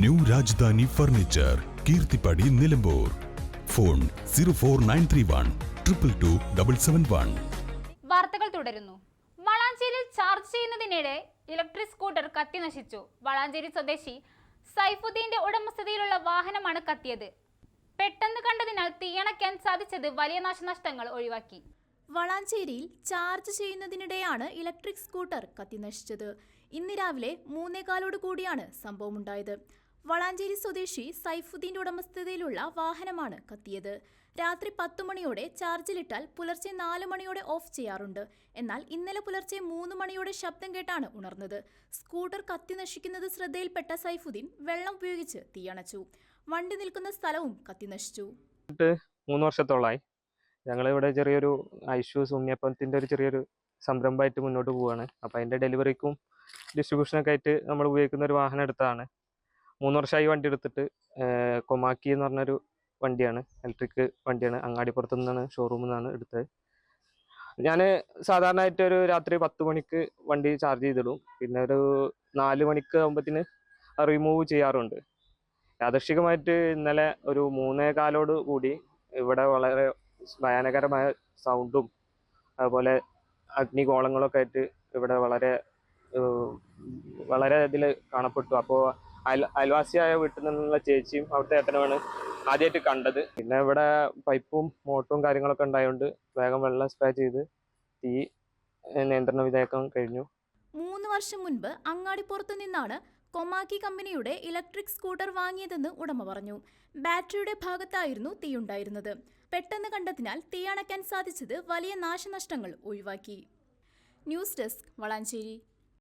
New Rajadhani furniture Keerthippadi Nilambur. Phone zero four nine three one triple two double seven one. വാർത്തകൾ തുടരുന്നു. വളാഞ്ചേരിയിൽ charge ചെയ്യുന്നതിനിടെ electric scooter കത്തി നശിച്ചു. വളാഞ്ചേരി സ്വദേശി സൈഫുദ്ദീന്റെ ഉടമസ്ഥതയിലുള്ള വാഹനമാണ് കത്തിയത്. പെട്ടെന്ന് കണ്ടതിനാൽ തീയണയ്ക്കാൻ സാധിച്ചത് വലിയ നാശനഷ്ടങ്ങൾ ഒഴിവാക്കി. വളാഞ്ചേരിയിൽ ചാർജ് ചെയ്യുന്നതിനിടെയാണ് ഇലക്ട്രിക് സ്കൂട്ടർ കത്തിനശിച്ചത് ഇന്ന് രാവിലെ മൂന്നേകാലോട് കൂടിയാണ് സംഭവമുണ്ടായത്. വളാഞ്ചേരി സ്വദേശി സൈഫുദ്ദീന്റെ ഉടമസ്ഥതയിലുള്ള വാഹനമാണ് കത്തിയത്. രാത്രി പത്തു മണിയോടെ ചാർജിലിട്ടാൽ പുലർച്ചെ നാല് മണിയോടെ ഓഫ് ചെയ്യാറുണ്ട്. എന്നാൽ ഇന്നലെ പുലർച്ചെ മൂന്ന് മണിയോടെ ശബ്ദം കേട്ടാണ് ഉണർന്നത്. സ്കൂട്ടർ കത്തി നശിക്കുന്നത് ശ്രദ്ധയിൽപ്പെട്ട സൈഫുദ്ദീൻ വെള്ളം ഉപയോഗിച്ച് തീയണച്ചു. വണ്ടി നിൽക്കുന്ന സ്ഥലവും കത്തി നശിച്ചു. മൂന്ന് വർഷത്തോളമായി ഞങ്ങളിവിടെ ചെറിയൊരു ഐഷൂസ് ഉണ്ണിയപ്പത്തിന്റെ ഒരു ചെറിയൊരു സംരംഭമായിട്ട് മുന്നോട്ട് പോവുകയാണ് അപ്പോൾ അതിന്റെ ഡെലിവറിക്കും ഡിസ്ട്രിബ്യൂഷനൊക്കെ ആയിട്ട് നമ്മൾ ഉപയോഗിക്കുന്ന ഒരു വാഹനം എടുത്തതാണ്. മൂന്ന് വർഷമായി വണ്ടി എടുത്തിട്ട് കൊമാക്കി എന്ന് പറഞ്ഞൊരു വണ്ടിയാണ്. ഇലക്ട്രിക് വണ്ടിയാണ്. അങ്ങാടിപ്പുറത്തു നിന്നാണ് ഷോറൂമിൽ നിന്നാണ് എടുത്തത്. ഞാൻ സാധാരണയായിട്ട് ഒരു രാത്രി പത്ത് മണിക്ക് വണ്ടി ചാർജ് ചെയ്തിടും. പിന്നെ ഒരു നാല് മണിക്ക് ആകുമ്പത്തിന് റിമൂവ് ചെയ്യാറുണ്ട്. യാദർശികമായിട്ട് ഇന്നലെ ഒരു മൂന്നേ കാലോട് കൂടി ഇവിടെ വളരെ ഭയാനകരമായ സൗണ്ടും അതുപോലെ അഗ്നിഗോളങ്ങളൊക്കെ ആയിട്ട് ഇവിടെ വളരെ വളരെ ഇതിൽ കാണപ്പെട്ടു. അപ്പോൾ അയൽ അയൽവാസിയായ വീട്ടിൽ നിന്നുള്ള ചേച്ചിയും അവിടുത്തെ ഏട്ടനുമാണ് ആദ്യമായിട്ട് കണ്ടത്. പിന്നെ ഇവിടെ പൈപ്പും മോട്ടറും കാര്യങ്ങളൊക്കെ ഉണ്ടായതുകൊണ്ട് വേഗം വെള്ളം സ്പ്രേ ചെയ്ത് തീ നിയന്ത്രണ വിധേയക്കാൻ കഴിഞ്ഞു. മൂന്ന് വർഷം മുൻപ് അങ്ങാടിപ്പുറത്തു നിന്നാണ് കൊമാക്കി കമ്പനിയുടെ ഇലക്ട്രിക് സ്കൂട്ടർ വാങ്ങിയതെന്ന് ഉടമ പറഞ്ഞു. ബാറ്ററിയുടെ ഭാഗത്തായിരുന്നു തീയുണ്ടായിരുന്നത് പെട്ടെന്ന് കണ്ടതിനാൽ തീ തീയണയ്ക്കാൻ സാധിച്ചത് വലിയ നാശനഷ്ടങ്ങൾ ഒഴിവാക്കി. News desk Valanchery.